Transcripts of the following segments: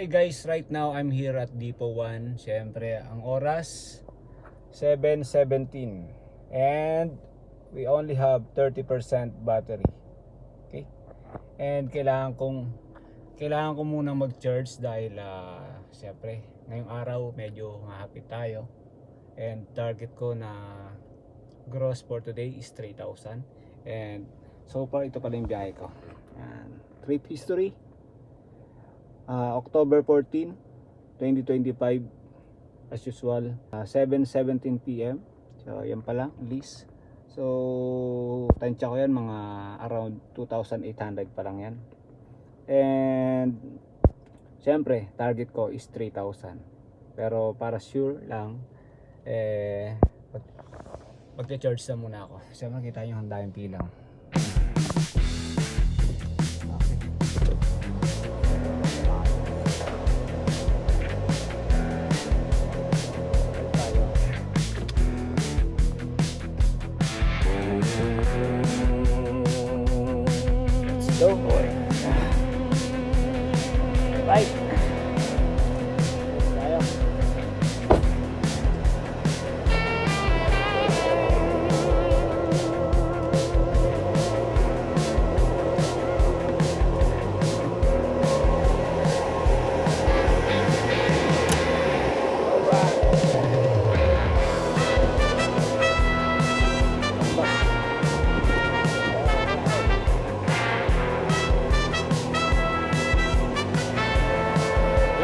Okay guys, right now I'm here at Depot 1. Siyempre, ang oras 7.17 and we only have 30% battery. Okay? And kailangan kong kailangan ko munang mag-charge dahil ah, siyempre, ngayong araw medyo mahapit tayo. And target ko na gross for today is 3,000. And so far ito pala yung biyahe ko. Yan. Trip history. Ah, October 14, 2025 as usual ah, 7:17 PM. So yan pa lang list. So tansya ko yan mga around 2,800 pa lang yan. And syempre target ko is 3,000. Pero para sure lang eh mag magte-charge na muna ako. Kasi makita nyo ang daming pilang. Go, boy. Right.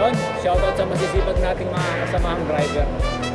Yun, shoutout sa masisipag nating mga kasamahang driver.